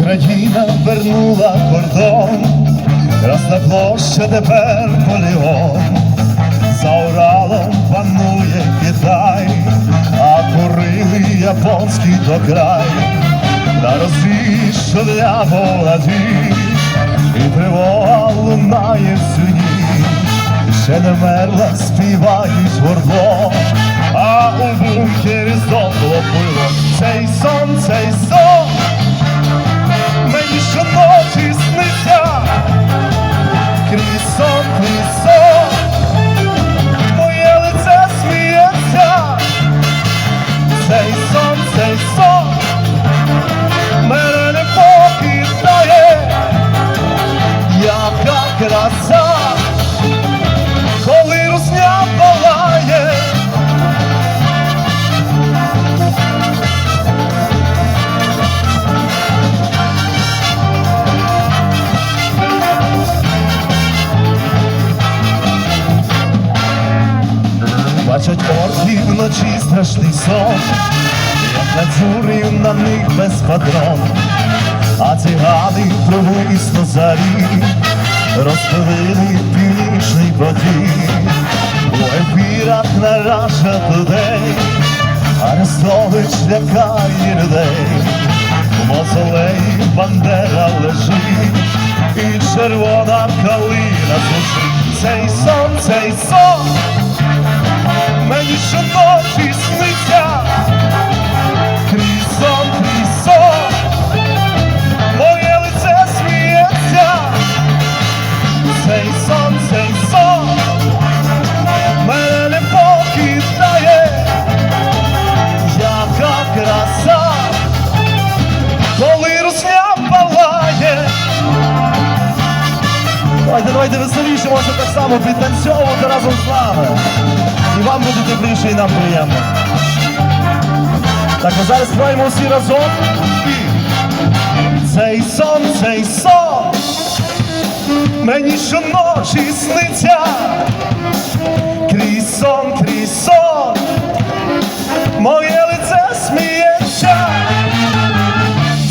Україна вернула кордон, Красна площа тепер полігон, за Уралом панує Китай, а курили японський до край, на розвішення воладі, і тривога лунає всю ніч, ще не мерла, співають гордо, а у бункері здохло пиво. Бачать орки вночі страшний сон, як на надзюрів на них без патрон, а цигани провисно зарі, розпилили північний потік, у ефірах нараша людей, Арестович лякає людей, у мавзолеї бандера лежить, і червона калина Давайте, давайте веселіше, можна так само підтанцьовувати разом з нами. І вам буде тепліше, і нам приємно. Так, а зараз співаємо всі разом. Цей сон, цей сон, мені щоночі сниться. Крізь сон, крізь сон, моє лице сміється.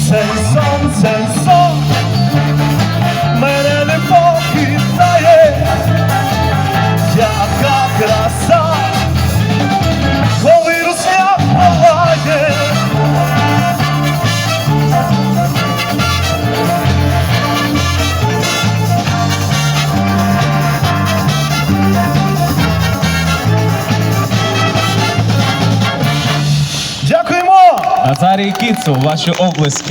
Цей сон, цей сон, Назарій Кіцу, ваші облески.